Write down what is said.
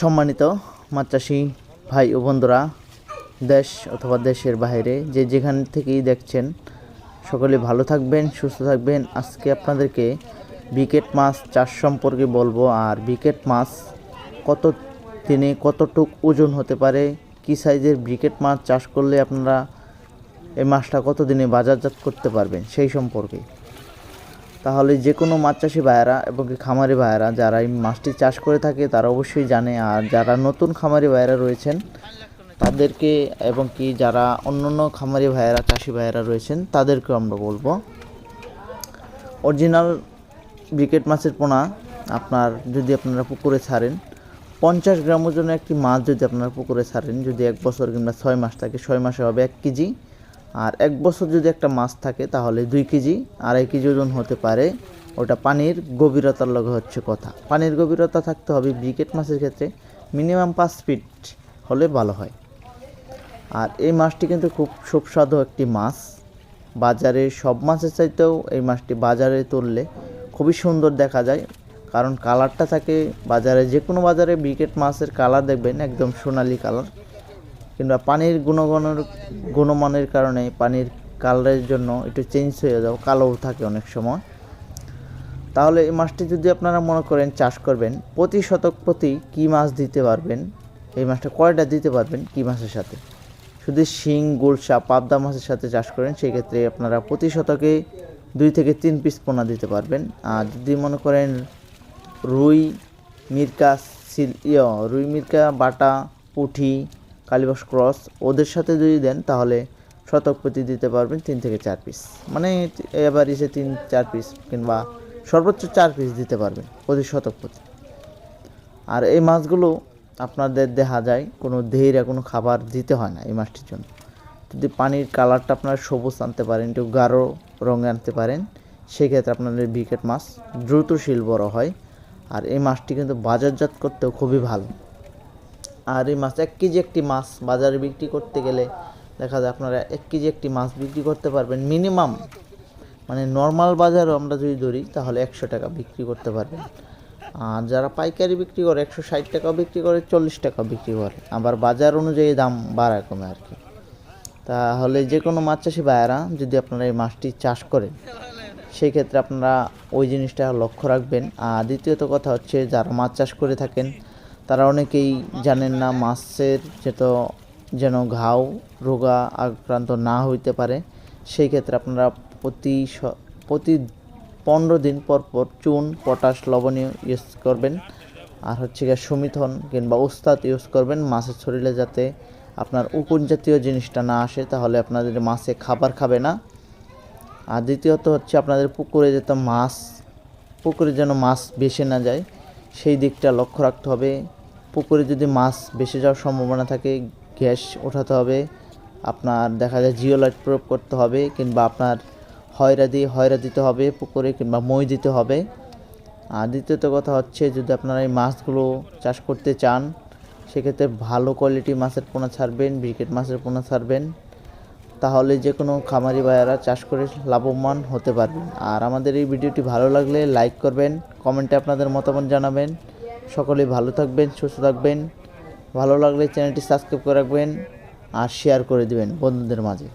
সম্মানিত চাষি ভাই ও বন্ধুরা, দেশ অথবা দেশের বাইরে, যে যেখান থেকেই দেখছেন, সকলে ভালো থাকবেন, সুস্থ থাকবেন। আজকে আপনাদেরকে বিকেট মাছ চাষ সম্পর্কে বলব, আর বিকেট মাছ কত দিনে কতটুক ওজন হতে পারে, কী সাইজের ব্রিকেট মাছ চাষ করলে আপনারা এই মাছটা কত দিনে বাজারজাত করতে পারবেন, সেই সম্পর্কে। তাহলে যে কোনো মাছ চাষি ভাইয়েরা এবং খামারি ভাইয়েরা যারা এই মাছটি চাষ করে থাকে তারা অবশ্যই জানে। আর যারা নতুন খামারি ভাইয়েরা রয়েছেন, তাদেরকে এবং কি যারা অন্য অন্য খামারি ভাইয়েরা, চাষি ভাইয়েরা রয়েছেন, তাদেরকেও আমরা বলব। অরিজিনাল ব্রিকেট মাছের পোনা আপনার যদি আপনারা পুকুরে ছাড়েন, পঞ্চাশ গ্রাম ওজনের একটি মাছ যদি আপনারা পুকুরে ছাড়েন, যদি এক বছর কিংবা ছয় মাস থাকে, ছয় মাসে হবে এক কেজি। আর এক বছর যদি একটা মাছ থাকে, তাহলে দুই কেজি, আড়াই কেজি ওজন হতে পারে। ওটা পানির গভীরতার লগে হচ্ছে কথা। পানির গভীরতা থাকতে হবে ব্রিকেট মাছের ক্ষেত্রে, মিনিমাম পাঁচ ফিট হলে ভালো হয়। আর এই মাছটি কিন্তু খুব সুস্বাদু একটি মাছ। বাজারে সব মাছের চাইতেও এই মাছটি বাজারে তুললে খুবই সুন্দর দেখা যায়। কারণ কালারটা থাকে, বাজারে যে কোনো বাজারে ব্রিকেট মাছের কালার দেখবেন, একদম সোনালি কালার। কিংবা পানির গুণগণের গুণমানের কারণে পানির কালারের জন্য একটু চেঞ্জ হয়ে যাও কালোও থাকে অনেক সময়। তাহলে এই মাছটি যদি আপনারা মনে করেন চাষ করবেন, প্রতি শতক প্রতি কী মাছ দিতে পারবেন? এই মাছটা কয়টা দিতে পারবেন কী মাছের সাথে? যদি শিং গোলসা পাবদা মাছের সাথে চাষ করেন সেই ক্ষেত্রে আপনারা প্রতি শতকে দুই থেকে তিন পিস পোনা দিতে পারবেন। আর যদি মনে করেন রুই, মিরকা, সিল ইয়, রুই, মিরকা, বাটা পুঁঠি কালিবাস ক্রস, ওদের সাথে যদি দেন তাহলে শতক প্রতি দিতে পারবেন তিন থেকে চার পিস মানে এবার এসে তিন, চার পিস কিংবা সর্বোচ্চ চার পিস দিতে পারবেন প্রতি শতক প্রতি। আর এই মাছগুলো আপনাদের দেখা যায়, কোনো ধীরে কোনো খাবার দিতে হয় না এই মাছটির জন্য। যদি পানির কালারটা আপনারা সবুজ আনতে পারেন, একটু গাঢ় রঙে আনতে পারেন, সেক্ষেত্রে আপনাদের বিকেট মাছ দ্রুতশীল বড় হয়। আর এই মাছটি কিন্তু বাজারজাত করতেও খুবই ভালো। আর এই মাছ এক কেজি একটি মাছ বাজারে বিক্রি করতে গেলে দেখা যায় আপনারা এক কেজি একটি মাছ বিক্রি করতে পারবেন। মিনিমাম মানে নর্মাল বাজারও আমরা যদি ধরি, তাহলে একশো টাকা বিক্রি করতে পারবেন। আর যারা পাইকারি বিক্রি করে, একশো ষাট টাকাও বিক্রি করে, চল্লিশ টাকাও বিক্রি করে। আবার বাজার অনুযায়ী দাম বাড়ায় কমে আর কি। তাহলে যে কোনো মাছ চাষি ভাইয়েরা যদি আপনারা এই মাছটি চাষ করেন, সেই ক্ষেত্রে আপনারা ওই জিনিসটা লক্ষ্য রাখবেন। আর দ্বিতীয়ত কথা হচ্ছে, যারা মাছ চাষ করে থাকেন তারা অনেকেই জানেন না মাছের যেত যেন ঘাও, রোগা আক্রান্ত না হইতে পারে, সেই ক্ষেত্রে আপনারা প্রতি প্রতি পনেরো দিন পর পর চুন, পটাশ লবণীয় ইউজ করবেন। আর হচ্ছে গিয়ে সুমিথন কিংবা ওস্তাদ ইউজ করবেন মাছের শরীরে যাতে আপনার উকুন জাতীয় জিনিসটা না আসে, তাহলে আপনাদের মাছে খাবার খাবে না। আর দ্বিতীয়ত হচ্ছে আপনাদের পুকুরে যেতে মাছ, পুকুরে যেন মাছ বেসে না যায়, সেই দিকটা লক্ষ্য রাখতে হবে। পুকুরে যদি মাছ বেসে যাওয়ার সম্ভাবনা থাকে, গ্যাস ওঠাতে হবে, আপনার দেখা যায় জিও লাইট প্রয়োগ করতে হবে, কিংবা আপনার হয়রা দিয়ে হয়রা দিতে হবে পুকুরে, কিংবা মই দিতে হবে। আর দ্বিতীয়ত কথা হচ্ছে, যদি আপনারা এই মাছগুলো চাষ করতে চান, সেক্ষেত্রে ভালো কোয়ালিটি মাছের পোনা ছাড়বেন ব্রিকেট মাছের পোনা ছাড়বেন। তাহলে যে কোনো খামারি ভাইয়েরা চাষ করে লাভবান হতে পারবেন। আর আমাদের এই ভিডিওটি ভালো লাগলে লাইক করবেন কমেন্টে আপনাদের মতামত জানাবেন। সকলেই ভালো থাকবেন, সুস্থ থাকবেন। ভালো লাগলে চ্যানেলটি সাবস্ক্রাইব করে রাখবেন আর শেয়ার করে দেবেন বন্ধুদের মাঝে।